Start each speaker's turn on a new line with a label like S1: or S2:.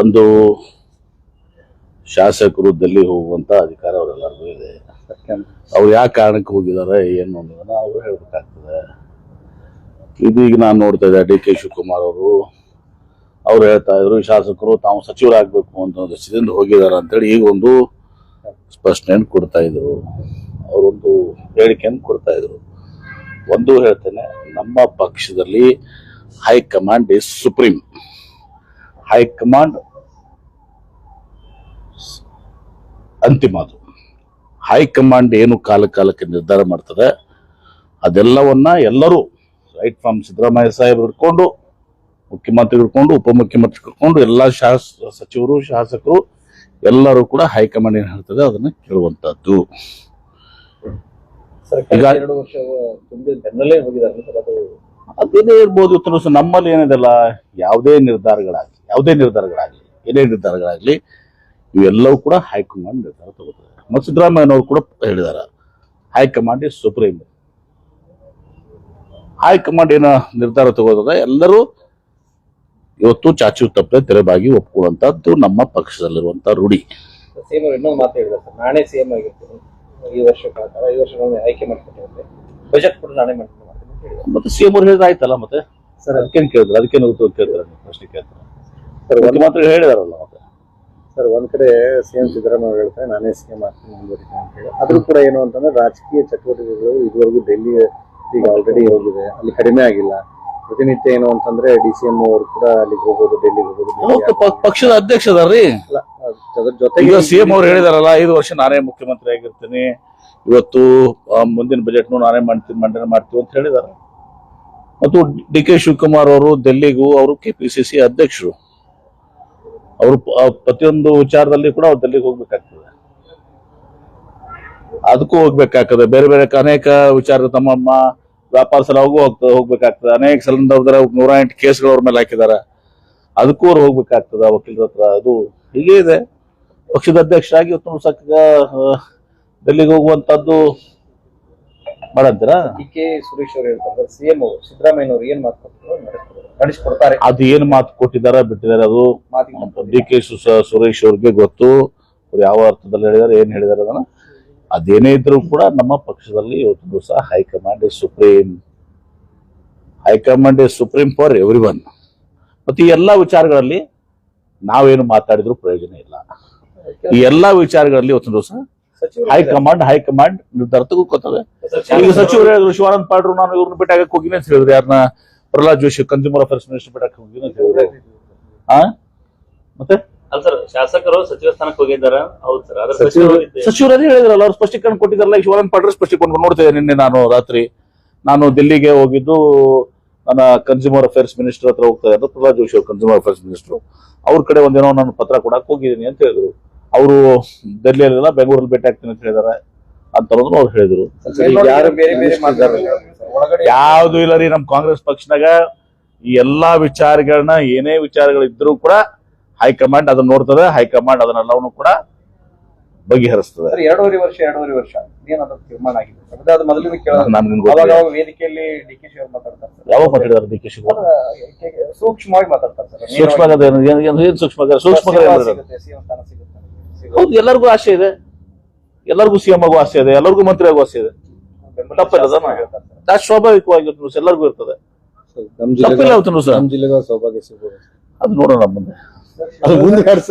S1: ಒಂದು ಶಾಸಕರು ದಲ್ಲಿ ಹೋಗುವಂತ ಅಧಿಕಾರ ಅವರೆಲ್ಲರಿಗೂ ಇದೆ. ಅವ್ರು ಯಾವ ಕಾರಣಕ್ಕೆ ಹೋಗಿದ್ದಾರೆ, ಏನು ಅನ್ನೋದನ್ನ ಅವರು ಹೇಳ್ಬೇಕಾಗ್ತದೆ. ಇದೀಗ ನಾನು ನೋಡ್ತಾ ಇದ್ದೆ, ಡಿ ಕೆ ಶಿವಕುಮಾರ್ ಅವರು. ಅವ್ರು ಹೇಳ್ತಾ ಇದ್ರು, ಶಾಸಕರು ತಾವು ಸಚಿವರಾಗಬೇಕು ಅಂತ ದೃಷ್ಟಿಯಿಂದ ಹೋಗಿದ್ದಾರೆ ಅಂತೇಳಿ ಈಗ ಒಂದು ಸ್ಪಷ್ಟನೆಯನ್ನು ಕೊಡ್ತಾ ಇದ್ರು. ಅವರೊಂದು ಹೇಳಿಕೆಯನ್ನು ಕೊಡ್ತಾ ಇದ್ರು. ಒಂದು ಹೇಳ್ತೇನೆ, ನಮ್ಮ ಪಕ್ಷದಲ್ಲಿ ಹೈಕಮಾಂಡ್ ಇಸ್ ಸುಪ್ರೀಂ ಹೈಕಮಾಂಡ್ ಅಂತಿಮ ಅದು ಹೈಕಮಾಂಡ್ ಏನು ಕಾಲ ಕಾಲಕ್ಕೆ ನಿರ್ಧಾರ ಮಾಡ್ತದೆ? ಅದೆಲ್ಲವನ್ನ ಎಲ್ಲರೂ ರೈಟ್ ಫ್ರಮ್ ಸಿದ್ದರಾಮಯ್ಯ ಸಾಹೇಬ್ ಹಿಡ್ಕೊಂಡು ಮುಖ್ಯಮಂತ್ರಿ ಹಿಡ್ಕೊಂಡು ಉಪಮುಖ್ಯಮಂತ್ರಿ ಹಿಡ್ಕೊಂಡು ಎಲ್ಲ ಶಾಸ ಸಚಿವರು ಶಾಸಕರು ಎಲ್ಲರೂ ಕೂಡ ಹೈಕಮಾಂಡ್ ಏನು ಹೇಳ್ತದೆ ಅದನ್ನ ಕೇಳುವಂತದ್ದು. ಅದೇನೇ ಇರ್ಬೋದು ಇವತ್ತು ನಮ್ಮಲ್ಲಿ ಏನಿದೆಲ್ಲ? ಯಾವುದೇ ನಿರ್ಧಾರಗಳಾಗಲಿ ಯಾವುದೇ ನಿರ್ಧಾರಗಳಾಗಲಿ ಏನೇ ನಿರ್ಧಾರಗಳಾಗಲಿ ಇವೆಲ್ಲವೂ ಕೂಡ ಹೈಕಮಾಂಡ್ ನಿರ್ಧಾರ ತಗೋತಾರೆ ಮತ್ತು ಸಿದ್ದರಾಮಯ್ಯನವರು ಕೂಡ ಹೇಳಿದ್ದಾರೆ ಹೈಕಮಾಂಡ್ ಇಸ್ ಸುಪ್ರೀಂ ಹೈಕಮಾಂಡ್ ಏನೋ ನಿರ್ಧಾರ ತಗೋದಾಗ ಎಲ್ಲರೂ ಇವತ್ತು ಚಾಚು ತಪ್ಪದೆ ತೆರೆಬಾಗಿ ಒಪ್ಕೊಳ್ಳುವಂತದ್ದು ನಮ್ಮ ಪಕ್ಷದಲ್ಲಿರುವಂತ ರೂಢಿ.
S2: ಸಿಎಂ ಅವರು ಇನ್ನೊಂದು ಮಾತು ಹೇಳಿದ್ದಾರೆ ಸರ್ ನಾನೇ ಸಿಎಂ ಆಗಿರ್ತೀನಿ. ಈ ವರ್ಷ ಈ ವರ್ಷ ನಾನು ಆಯ್ಕೆ ಬಜೆಟ್ ಕೂಡ ನಾನೇ ಮಾಡ್ಕೊಂಡು ಮಾಡ್ತೀನಿ ಅಂತ ಹೇಳಿದ್ದಾರೆ
S1: ಮತ್ತೆ ಸಿಎಂ ಅವ್ರು ಹೇಳಿದ್ರೆ ಆಯ್ತಲ್ಲ ಮತ್ತೆ?
S2: ಸರ್
S1: ಅದಕ್ಕೇನು ಕೇಳಿದ್ರು? ಅದಕ್ಕೇನು ಕೇಳ್ತಾರೆ ಪ್ರಶ್ನೆ ಕೇಳ್ತಾರೆ?
S2: ಸರ್ ಒಂದ್
S1: ಮಾತ್ರ ಹೇಳಿದಾರಲ್ಲ ಮತ್ತೆ
S2: ಸರ್ ಒಂದ್ ಕಡೆ ಸಿಎಂ ಸಿದ್ದರಾಮಯ್ಯ ಹೇಳ್ತಾರೆ ನಾನೇ ಸಿಎಂ ಆಗ್ತೀನಿ ಮುಂದುವರಿತೀನಿ ಅಂತ ಹೇಳಿ. ಅದ್ರೂ ಕೂಡ ಏನು ಅಂತಂದ್ರೆ ರಾಜಕೀಯ ಚಟುವಟಿಕೆಗಳು ಇದುವರೆಗೂ ಡೆಲ್ಲಿ ಈಗ ಆಲ್ರೆಡಿ ಹೋಗಿದೆ. ಅಲ್ಲಿ ಕಡಿಮೆ ಆಗಿಲ್ಲ. ಪ್ರತಿನಿತ್ಯ ಏನು ಅಂತಂದ್ರೆ ಡಿ ಸಿ ಎಂ ಅವರು ಕೂಡ ಅಲ್ಲಿಗೆ ಹೋಗೋದು ಡೆಲ್ಲಿಗೆ ಹೋಗೋದು
S1: ಪಕ್ಷದ ಅಧ್ಯಕ್ಷ ಅದಾರ್ರಿ
S2: ಅಲ್ಲ, ಅದ್ರ ಜೊತೆಗೆ
S1: ಈಗ ಸಿಎಂ ಅವ್ರು ಹೇಳಿದಾರಲ್ಲ ಐದು ವರ್ಷ ನಾನೇ ಮುಖ್ಯಮಂತ್ರಿ ಆಗಿರ್ತೀನಿ ಇವತ್ತು ಆ, ಮುಂದಿನ ಬಜೆಟ್ ನಾನೇ ಮಾಡ್ತೀನಿ ಮಂಡನೆ ಮಾಡ್ತೀವಿ ಅಂತ ಹೇಳಿದಾರೆ. ಮತ್ತು ಡಿ ಕೆ ಶಿವಕುಮಾರ್ ಅವರು ಡೆಲ್ಲಿಗೂ ಅವರು ಕೆಪಿಸಿಸಿ ಅಧ್ಯಕ್ಷರು. ಅವರು ಪ್ರತಿಯೊಂದು ವಿಚಾರದಲ್ಲಿ ಕೂಡ ಅವ್ರು ಡೆಲ್ಲಿಗೆ ಹೋಗ್ಬೇಕಾಗ್ತದೆ. ಅದಕ್ಕೂ ಹೋಗ್ಬೇಕಾಗ್ತದೆ. ಬೇರೆ ಬೇರೆ ಅನೇಕ ವಿಚಾರ ತಮ್ಮ ವ್ಯಾಪಾರ ಸಲವಾಗೂ ಹೋಗ್ತದೆ ಹೋಗ್ಬೇಕಾಗ್ತದೆ. ಅನೇಕ ಸಂದರ್ಭದಲ್ಲಿ ನೂರ ಎಂಟು ಕೇಸ್ಗಳು ಅವ್ರ ಮೇಲೆ ಹಾಕಿದ್ದಾರೆ. ಅದಕ್ಕೂ ಅವ್ರು ಹೋಗ್ಬೇಕಾಗ್ತದೆ ವಕೀಲರ ಹತ್ರ. ಅದು ಹೀಗೆ ಇದೆ. ಪಕ್ಷದ ಅಧ್ಯಕ್ಷರಾಗಿ ಉತ್ತಮ ಸಕ್ಕ ಡೆಲ್ಲಿಗೆ ಹೋಗುವಂತದ್ದು ಮಾಡಂತೀರಾ?
S2: ಡಿ ಕೆ ಸುರೇಶ್ ಅವರು ಹೇಳ್ತಾರೆ, ಸಿಎಂ ಅವರು ಸಿದ್ದರಾಮಯ್ಯನವರು ಏನ್ ಮಾತು ನಡೆಸ್ಕೊಡ್ತಾರೆ
S1: ಅದು ಏನ್ ಮಾತು ಕೊಟ್ಟಿದ್ದಾರೆ ಬಿಟ್ಟಿದ್ದಾರೆ ಅದು ಡಿ ಕೆ ಸುರೇಶ್ ಅವ್ರಿಗೆ ಗೊತ್ತು. ಅವ್ರು ಯಾವ ಅರ್ಥದಲ್ಲಿ ಹೇಳಿದಾರೆ ಏನ್ ಹೇಳಿದಾರೆ ಅದನ್ನ. ಅದೇನೇ ಇದ್ರೂ ಕೂಡ ನಮ್ಮ ಪಕ್ಷದಲ್ಲಿ ಇವತ್ತು ದಿವಸ high command is supreme. High command is supreme for everyone ಮತ್ತೆ ಈ ಎಲ್ಲಾ ವಿಚಾರಗಳಲ್ಲಿ ನಾವೇನು ಮಾತಾಡಿದ್ರು ಪ್ರಯೋಜನ ಇಲ್ಲ. ಈ ಎಲ್ಲಾ ವಿಚಾರಗಳಲ್ಲಿ ಇವತ್ತು ದಿವಸ ಹೈಕಮಾಂಡ್ ಹೈಕಮಾಂಡ್ ನಿರ್ಧಾರ ತಗೋತದೆ ಈಗ ಸಚಿವರು ಹೇಳಿದ್ರು ಶಿವಾನಂದ ಪಾಡ್ರು ನಾನು ಇವ್ರನ್ನ ಬಿಟ್ಟಾಗ ಹೋಗಿನಿ ಅಂತ ಹೇಳಿದ್ರು ಯಾರನ್ನ Prahlad Joshi consumer affairs minister ಬಿಟ್ಟಾಕ ಹೋಗಿ ಅಂತ ಹೇಳಿದ್ರು ಆ? ಮತ್ತೆ?
S3: ಅಲ್ಲ ಸರ್ ಶಾಸಕರು ಸಚಿವ ಸ್ಥಾನಕ್ಕೆ ಹೋಗಿದ್ದಾರೆ. ಹೌದು ಸರ್ ಅದರ
S2: ಸಚಿವರು-
S3: ಸಚಿವರು
S1: ಅದೇ ಹೇಳಿದ್ರಲ್ಲ ಅವ್ರು ಸ್ಪಷ್ಟೀಕರಣ ಕೊಟ್ಟಿದ್ದಾರಲ್ಲ ಈ ಶಿವಾನಂದ ಪಾಡ್ರು ಸ್ಪಷ್ಟೀಕರಣ ನೋಡ್ತಾ ಇದ್ದೆ ನಿನ್ನೆ ನಾನು ರಾತ್ರಿ. ನಾನು ದಿಲ್ಲಿಗೆ ಹೋಗಿದ್ದು ನನ್ನ ಕನ್ಸ್ಯೂಮರ್ ಅಫೇರ್ಸ್ ಮಿನಿಸ್ಟರ್ ಹತ್ರ ಹೋಗ್ತಾ ಇದ್ದಾರೆ ಪ್ರಹ್ಲಾದ್ ಜೋಶಿ ಅವರು ಕನ್ಸ್ಯೂಮರ್ ಅಫೇರ್ಸ್ ಮಿನಿಸ್ಟರ್ ಅವ್ರ ಕಡೆ ಒಂದೇನೋ ನಾನು ಪತ್ರ ಕೊಡಕ್ ಹೋಗಿದ್ದೀನಿ ಅಂತ ಹೇಳಿದ್ರು. ಅವರು ದೆಹಲಿಯಲ್ಲ ಬೆಂಗಳೂರಲ್ಲಿ ಭೇಟಿ ಆಗ್ತೀನಿ ಅಂತ ಹೇಳಿದಾರೆ ಅಂತ ಅನ್ನೋದನ್ನ ಅವ್ರು ಹೇಳಿದ್ರು. ಯಾವ್ದು ಇಲ್ಲ ರೀ ನಮ್ ಕಾಂಗ್ರೆಸ್ ಪಕ್ಷನಾಗ ಈ ಎಲ್ಲಾ ವಿಚಾರಗಳನ್ನ ಏನೇ ವಿಚಾರಗಳಿದ್ರು ಕೂಡ ಹೈಕಮಾಂಡ್ ಅದನ್ನ ನೋಡ್ತದೆ ಹೈಕಮಾಂಡ್ ಅದನ್ನೆಲ್ಲವನ್ನು ಕೂಡ ಬಗೆಹರಿಸ್ತದೆ.
S2: ಎರಡೂವರೆ ವರ್ಷ ಎರಡೂವರೆ ವರ್ಷ. ತೀರ್ಮಾನ ಆಗಿದೆ? ಅದು ವೇದಿಕೆಯಲ್ಲಿ ಡಿ ಕೆ ಶಿವರ್ ಮಾತಾಡ್ತಾರೆ
S1: ಯಾವಾಗ ಮಾತಾಡಿದಾರೆ ಡಿ ಕೆ
S2: ಸೂಕ್ಷ್ಮವಾಗಿ ಮಾತಾಡ್ತಾರೆ
S1: ಸೂಕ್ಷ್ಮ ಏನು ಸೂಕ್ಷ್ಮ ಸೂಕ್ಷ್ಮ. ಹೌದು ಎಲ್ಲರಿಗೂ ಆಸೆ ಇದೆ. ಎಲ್ಲರಿಗೂ ಸಿಎಂ ಆಗೋ ಆಸೆ ಇದೆ. ಎಲ್ಲರಿಗೂ ಮಂತ್ರಿ ಆಗೋ ಆಸೆ ಇದೆ. ತಪ್ಪಿಲ್ಲ ಅದು ಸ್ವಾಭಾವಿಕವಾಗಿ ಇವತ್ತು ಎಲ್ಲರಿಗೂ ಇರ್ತದೆ.
S2: ನಮ್ಮ ಜಿಲ್ಲೆಗೆ ಸೌಭಾಗ್ಯ ಸಿಗ್ಬೋದು.
S1: ಅದು ನೋಡೋಣ ಮುಂದೆ.
S2: ಅದು ಮುಂದೆ